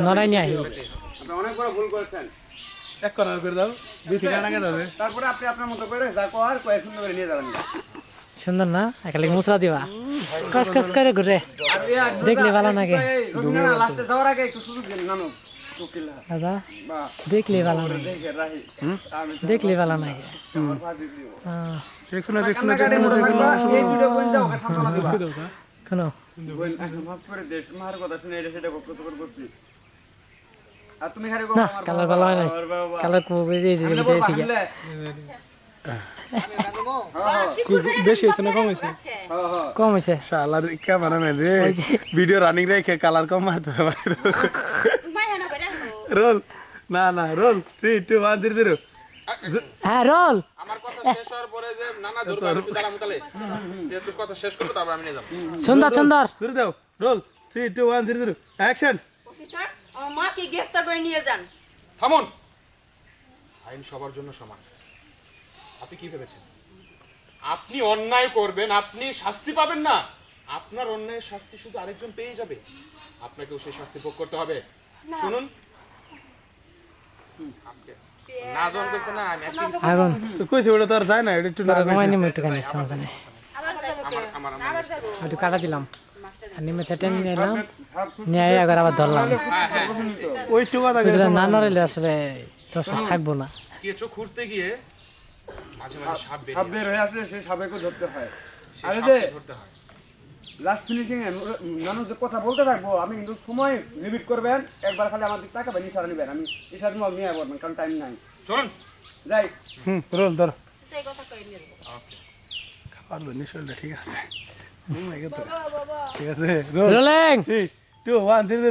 নড়াই নিয়ে আহি অনেক বড় ভুল করেছেন। এক করার করে দাও বেশি টাকা যাবে। তারপরে আপনি আপনার মতো করে যা কর কয়েক সুন্দর করে নিয়ে যাবেন। সুন্দর না? একালে মুসরা দিবা। কস কস করে ঘুরে। দেখলে ভালো লাগে। লাস্টে যাওয়ার আগে একটু সুযোগ দিন নানু দাদা দেখলে ভালো তো দেখলে ভালো আহ, দেখুন দেখুন কোনো? না কালার ভালো হয় নাই। কালার দিয়েছি বেশি হয়েছে না কম হয়েছে? হ্যাঁ, হ্যাঁ। কম হয়েছে। শালার ক্যামেরা ম্যান রে ভিডিও রানিং রেখে কালার কম মারতে পারে রোল না না roll three two one zero zero হ্যাঁ রোল। আমার কথা শেষ হওয়ার পরে যে নানা ধরবো আমি একটু দাঁড়াবো তাহলে কথা শেষ করব তারপর আমি নিয়ে যাব। সুন্দর সুন্দর। শুরু দাও roll three two one zero zero action officer আমার মাকে গ্রেফতার করে নিয়ে যান। থামুন! আইন সবার জন্য সমান। আপনি কি ভেবেছেন? আপনি অন্যায় করবেন আপনি শাস্তি পাবেন না। আপনার অন্যায়ের শাস্তি শুধু আরেকজন পেয়ে যাবে। আপনাকেও সেই শাস্তি ভোগ করতে হবে। শুনুন আপনি- কইছে না আমি একদিন আগুন কইছে ওটা তো আর যায় না এটা একটু কমাই নিম একটুখানি সমস্যা নেই একটু কাটা দিলাম। নিমে থেটে নিয়ে এলাম নিয়ে আবার আবার ধরলাম। ওই টু কথা না নড়াইলে আসলে দর্শক থাকব না। কেঁচো খুঁড়তে গিয়ে মাঝে মাঝে সাপ সাপ বের হয়ে আসলে সেই সাপেকে ধরতে হয়। আরে ধরতে হয়। লাস্ট ফিনিশিং এ মানুষ যে কথা বলতে থাকব আমি কিন্তু সময় লিমিট করবেন একবার খালি আমার দিকে তাকাবেন ইশারা নেবেন। আমি ইশারা নিয়ে নিয়ে পড়বেন কারণ টাইম নাই। চলুন। যাই। হুম রোল ধরো। খাবার নিশ্চয় ঠিক আছে। ও মাই গড ঠিক আছে রোলিং। Two one zero